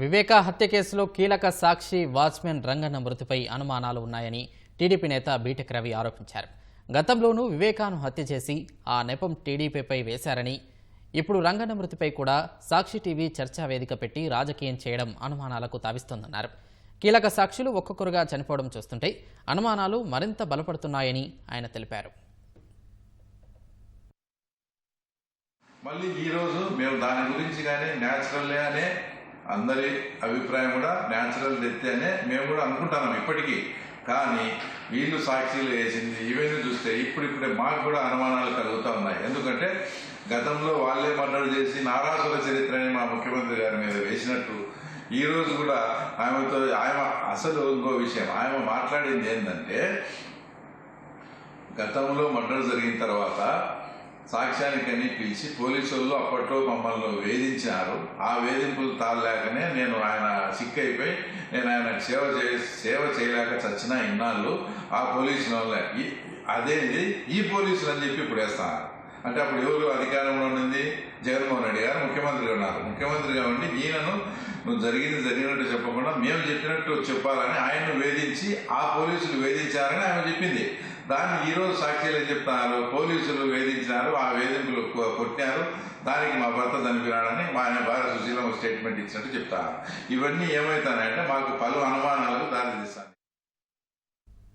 వివేక హత్య కేసులో కీలక సాక్షి వాచ్మెన్ రంగన్న మృతిపై అనుమానాలు ఉన్నాయని టీడీపీ నేత బీటెక్ రవి ఆరోపించారు. గతంలోనూ వివేకాను హత్య చేసి ఆ నెపం టీడీపీపై వేశారని ఇప్పుడు రంగన్న మృతిపై కూడా సాక్షి టీవీ చర్చా వేదిక పెట్టి రాజకీయం చేయడం అనుమానాలకు తావిస్తోందన్నారు. కీలక సాక్షులు ఒక్కొక్కరుగా చనిపోవడం చూస్తుంటే అనుమానాలు మరింత బలపడుతున్నాయని ఆయన తెలిపారు. మళ్ళీ ఈరోజు మేము దాని గురించి కానీ న్యాచురల్ అనే అందరి అభిప్రాయం కూడా న్యాచురల్ డెత్ అనే మేము కూడా అనుకుంటున్నాం ఇప్పటికీ. కానీ వీళ్ళు సాక్షిలు వేసింది ఇవన్నీ చూస్తే ఇప్పుడిప్పుడే మాకు కూడా అనుమానాలు కలుగుతూ ఉన్నాయి. ఎందుకంటే గతంలో వాళ్ళే మర్డర్ చేసి నారాసుర చరిత్రని మా ముఖ్యమంత్రి గారి మీద వేసినట్టు ఈ రోజు కూడా ఆమెతో ఆమె అసలు ఇంకో విషయం ఆమె మాట్లాడింది ఏంటంటే గతంలో మర్డర్ జరిగిన తర్వాత సాక్ష్యానికని పిలిచి పోలీసు వాళ్ళు అప్పట్లో మమ్మల్ని వేధించారు. ఆ వేధింపులు తాళలేకనే నేను ఆయన సిక్ అయిపోయి నేను ఆయన సేవ చే సేవ చేయలేక చచ్చిన ఇన్నాళ్ళు ఆ పోలీసుల వల్ల. ఈ- ఈ పోలీసులు అని చెప్పి ఇప్పుడు వేస్తాను. అంటే అప్పుడు ఎవరు అధికారంలో ఉండింది? జగన్మోహన్ రెడ్డి గారు ముఖ్యమంత్రిగా ఉన్నారు. ముఖ్యమంత్రిగా ఉండి ఈయనను నువ్వు జరిగింది జరిగినట్టు చెప్పకుండా మేము చెప్పినట్టు చెప్పాలని ఆయన్ను వేధించి ఆ పోలీసులు వేధించారని ఆమె చెప్పింది. దాన్ని ఈరోజు సాక్షులు ఏం చెప్తున్నారు? పోలీసులు వేధించినారు ఆ వేధింపులు కొ- కొట్టినారు. దానికి మా భర్త చనిపోయినాడని మా ఆయన భార్య సుశీలం స్టేట్మెంట్ ఇచ్చినట్టు చెప్తారు. ఇవన్నీ ఏమవుతానంటే మాకు పలు అనుమానాలు